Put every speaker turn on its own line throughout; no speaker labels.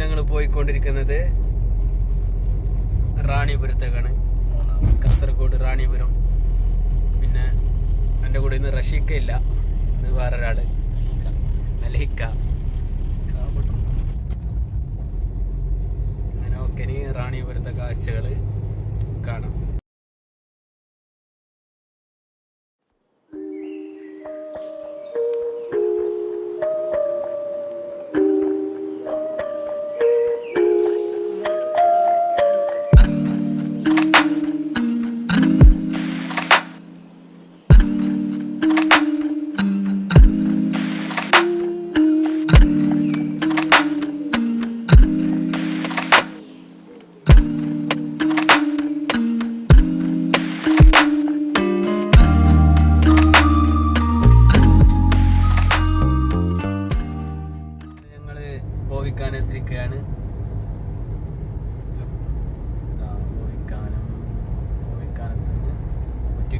ഞങ്ങൾ പോയിക്കൊണ്ടിരിക്കുന്നത് റാണിപുരത്തേക്കാണ്. കാസർഗോഡ് റാണിപുരം. പിന്നെ എന്റെ കൂടെ ഇന്ന് റഷീക്ക ഇല്ല. ഇന്ന് വേറൊരാൾ. അലഹിക്ക അങ്ങനെ ഒക്കെ ഇനി റാണിപുരത്തെ കാഴ്ചകൾ കാണാം.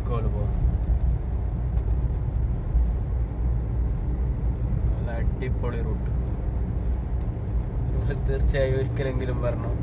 കുറ്റിക്കോട് പോകുന്നു നല്ല അടിപൊളി റൂട്ട് നിങ്ങൾ തീർച്ചയായും ഒരിക്കലെങ്കിലും വരണം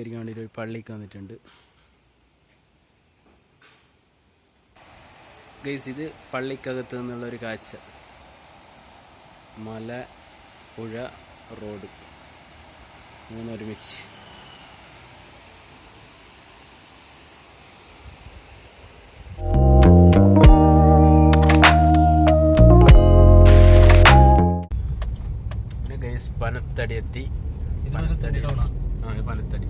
ഇവിടെ നിസ്കരിക്കാൻ വേണ്ടിയിട്ട് ഒരു പള്ളിക്ക് വന്നിട്ടുണ്ട്. ഗൈസ് ഇത് പള്ളിക്കകത്ത് നിന്നുള്ള ഒരു കാഴ്ച. മല പുഴ റോഡ്. മൂന്നൊരുമിച്ച് ഗൈസ് പനത്തടി എത്തി. പനത്തടി ആ പനത്തടി.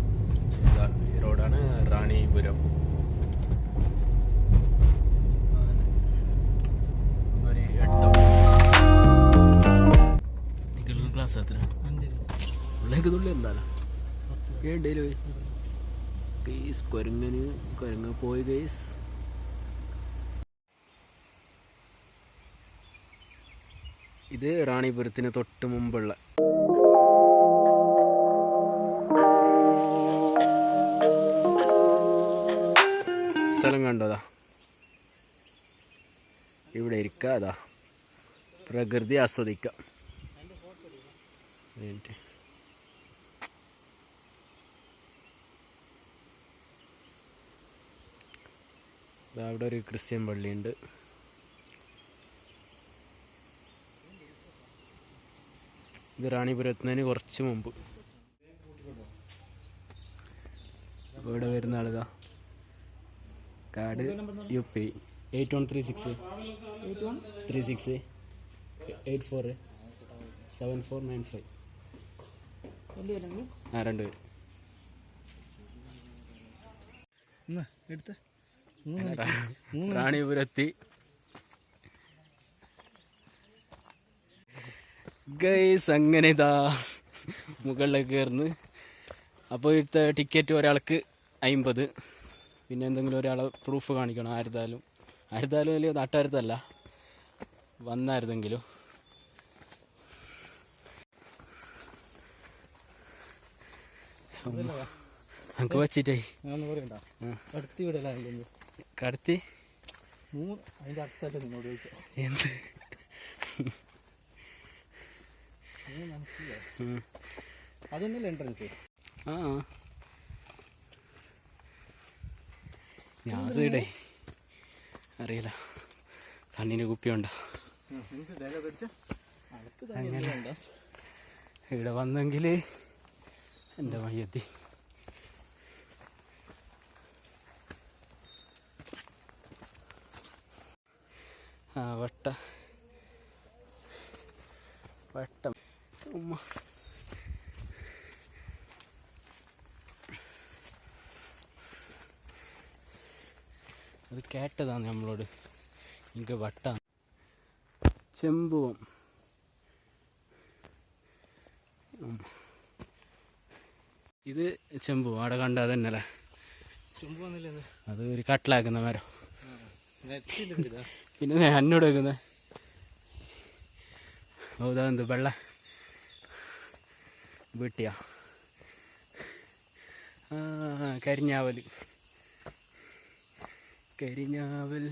ഈ റോഡാണ് റാണിപുരം. എട്ടോ. ക്ലാസ് പോയി ഗൈസ്. ഇത് റാണിപുരത്തിന് തൊട്ട് മുമ്പുള്ള സ്ഥലം കണ്ടതാ. ഇവിടെ ഇരിക്കുക അതാ പ്രകൃതി ആസ്വദിക്കാം. അവിടെ ഒരു ക്രിസ്ത്യൻ പള്ളിയുണ്ട്. ഇത് റാണിപുരത്തുന്നതിന് കുറച്ച് മുമ്പ്. ഇവിടെ വരുന്ന ആളിതാ card U P eight one three six. Eight one? Three six. Eight four. Seven four nine five. ആ രണ്ട് പേര് റാണിപുരത്തി. ഗൈസ് അങ്ങനെ ഇതാ മുകളിലേക്ക് കയറുന്നു. അപ്പോൾ ഇവിടുത്തെ ടിക്കറ്റ് ഒരാൾക്ക് അമ്പത് പിന്നെ എന്തെങ്കിലും ഒരാളെ പ്രൂഫ് കാണിക്കണം. ആരുതാലും ആരുതാലും വലിയ നാട്ടാരുതല്ല വന്നായിരുന്നെങ്കിലും നമുക്ക് വച്ചിട്ടേ.
ഞാൻ പറയണ്ട അടുത്ത് വിടലായിരുന്നു
കടത്തി എന്ത്.
അതൊന്നല്ല എൻട്രൻസ്
ആ. ഞാൻ സൈഡേ അറിയില്ല. തണ്ണിന് കുപ്പിയുണ്ടോ. അങ്ങനെ. ഇവിടെ വന്നെങ്കിൽ എന്റെ മയ്യത്തി ആ വട്ട. വട്ടം ഉമ്മ അത് കേട്ടതാണ് നമ്മളോട്. എനിക്ക് വട്ടാണ് ചെമ്പുവം. ഇത് ചെമ്പു അവിടെ കണ്ട അത്
തന്നെ വന്നില്ലേ
അത് ഒരു കട്ടിലാക്കുന്ന മരം. പിന്നെ അന്നോട് വെക്കുന്ന. ഓ ഇതാ എന്ത് വെള്ള വീട്ടിയാ. ആ കരിഞ്ഞാവൽ.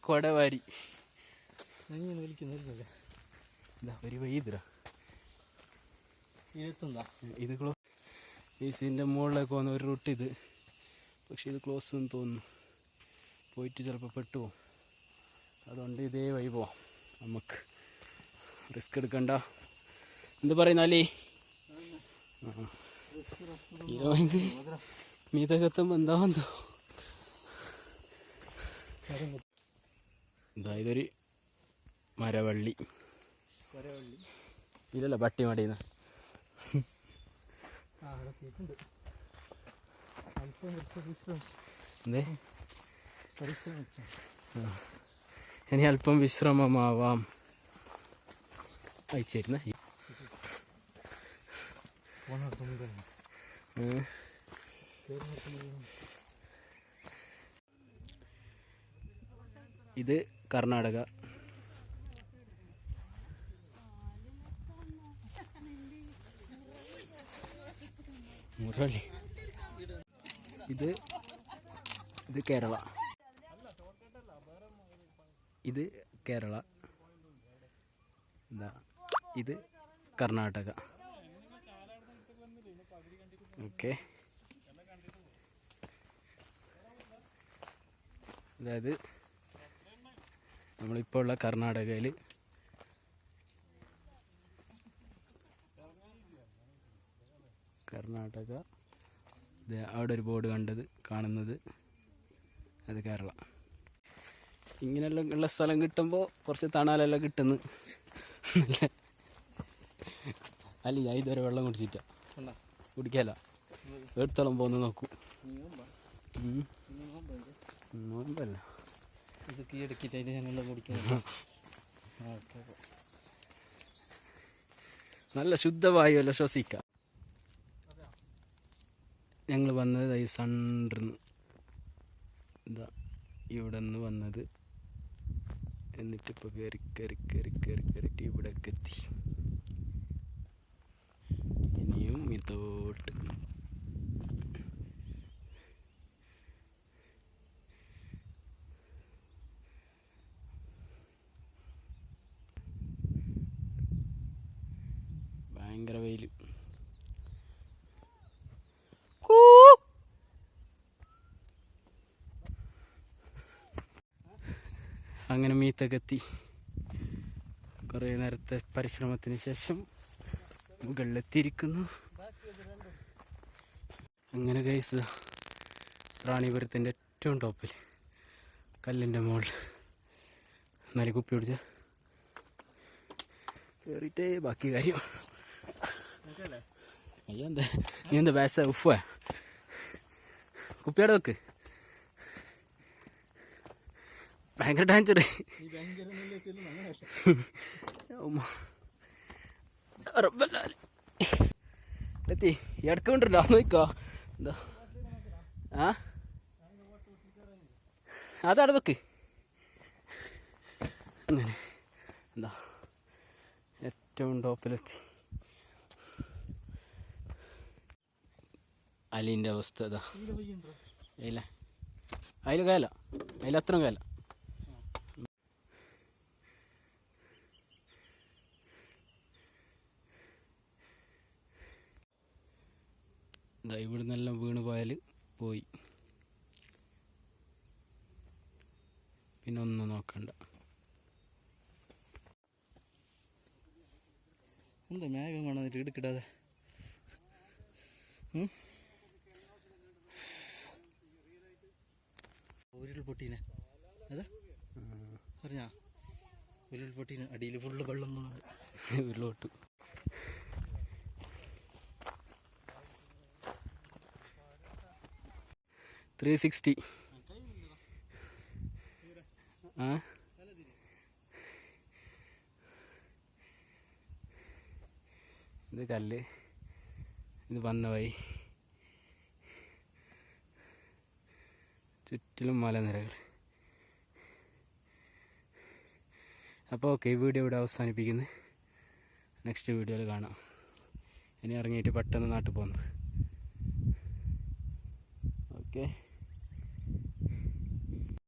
കൊടവാരി.
നെഞ്ഞിന്ന് വലിക്കുന്നില്ലല്ലേ
ഇതാ ഒരു വൈദ്യരാ.
ഇരുത്തുന്നാ
ഇത് ക്ലോ ഈസിന്റെ മുകളിലേക്ക് വന്ന ഒരു റൂട്ട് ഇത്. പക്ഷെ ഇത് ക്ലോസ് എന്ന് തോന്നുന്നു. പോയിട്ട് ചിലപ്പോൾ പെട്ടുപോകും അതുകൊണ്ട് ഇതേ വഴി പോവാം. നമുക്ക് റിസ്ക് എടുക്കണ്ട. എന്ത് പറയുന്നാലേ ഇത് മീതകത്തും എന്താവെന്തോ ഇതാ ഇതൊരു മരവള്ളി. ഇതല്ല പട്ടി മടിയുന്ന ഇനി അല്പം വിശ്രമമാവാം. അയച്ചിരുന്ന. ഇത് കർണാടക. മുരളി. ഇത് ഇത് കേരള. ഇത് കേരള. ഇതാ ഇത് കർണാടക. ഓക്കെ. അതായത് നമ്മളിപ്പോൾ ഉള്ള കർണാടകയിൽ കർണാടക. അവിടെ ഒരു ബോർഡ് കണ്ടത് കാണുന്നത്. അത് കേരള. ഇങ്ങനെയുള്ള ഉള്ള സ്ഥലം കിട്ടുമ്പോൾ കുറച്ച് തണാലെല്ലാം കിട്ടുന്നു. അല്ല ഞാൻ ഇതുവരെ വെള്ളം കുടിച്ചിട്ടാ കുടിക്കാല? എടുത്തോളം പോന്ന് നോക്കൂ? നോമ്പല്ല
ഇത്. കീ എടുക്കിട്ട് അതിന് ഞാനെല്ലാം കുടിക്കുന്നത് ഓക്കെ
നല്ല ശുദ്ധവായുവല്ല ശ്വസിക്കാം? ഞങ്ങൾ വന്നത് ഈ സണ്ടർന്ന് ഇതാ ഇവിടെ നിന്ന് വന്നത്. എന്നിട്ടിപ്പോൾ കയറി കയറി കയറി കയറി കയറിയിട്ട് ഇവിടേക്ക് എത്തി ഇനിയും ഇതോട്ട് ഭയങ്കര വെയിൽ അങ്ങനെ മീത്തകത്തി കുറേ നേരത്തെ പരിശ്രമത്തിന് ശേഷം മുകളിലെത്തിയിരിക്കുന്നു. അങ്ങനെ ഗൈസ് റാണിപുരത്തിന്റെ ഏറ്റവും ടോപ്പിൽ കല്ലിന്റെ മോൾ. എന്നാലും കുപ്പി പിടിച്ച? കയറിയിട്ടേ ബാക്കി കാര്യം. അയ്യോ എന്താ നീ എന്താ ബാസ ഉഫ കുപ്പിയുടെ വെക്ക്. ഭയങ്കര ഡാൻസർ
ഈ ഇടയ്ക്ക്
എത്തി എടുക്കൊണ്ടല്ലോ നോക്കോ എന്താ? ആ? അതവിടെ വെക്ക്. അങ്ങനെ. എന്താ? ഏറ്റവും ടോപ്പിലെത്തി. അലിന്റെ അവസ്ഥ ഇതാ. അതിലെ അതിൽ കയല അതിലത്രയും കായല. ഇതാ ഇവിടെ നിന്നെല്ലാം വീണ് പോയാൽ പോയി. പിന്നെ ഒന്നും നോക്കണ്ട.
എന്താ മേഘം കൊണ്ടുവന്നിട്ട് ഇടുക്കിടാതെ? ഉരുൾപൊട്ടീനെ. അതെ അതാ ഉരുൾപൊട്ടീനെ ഉരുൾ പൊട്ടീന് അടിയിൽ ഫുള്ള് വെള്ളം
ഉരുളോട്ട് ത്രീ സിക്സ്റ്റി. ആ? ഇത് കല്ല്. ഇത് വന്ന വഴി. ചുറ്റിലും മലനിരകൾ അപ്പോൾ ഓക്കെ വീഡിയോ ഇവിടെ അവസാനിപ്പിക്കുന്നു. നെക്സ്റ്റ് വീഡിയോയിൽ കാണാം. ഇനി ഇറങ്ങിയിട്ട് പെട്ടെന്ന് നാട്ടിൽ പോകുന്നു ഓക്കെ.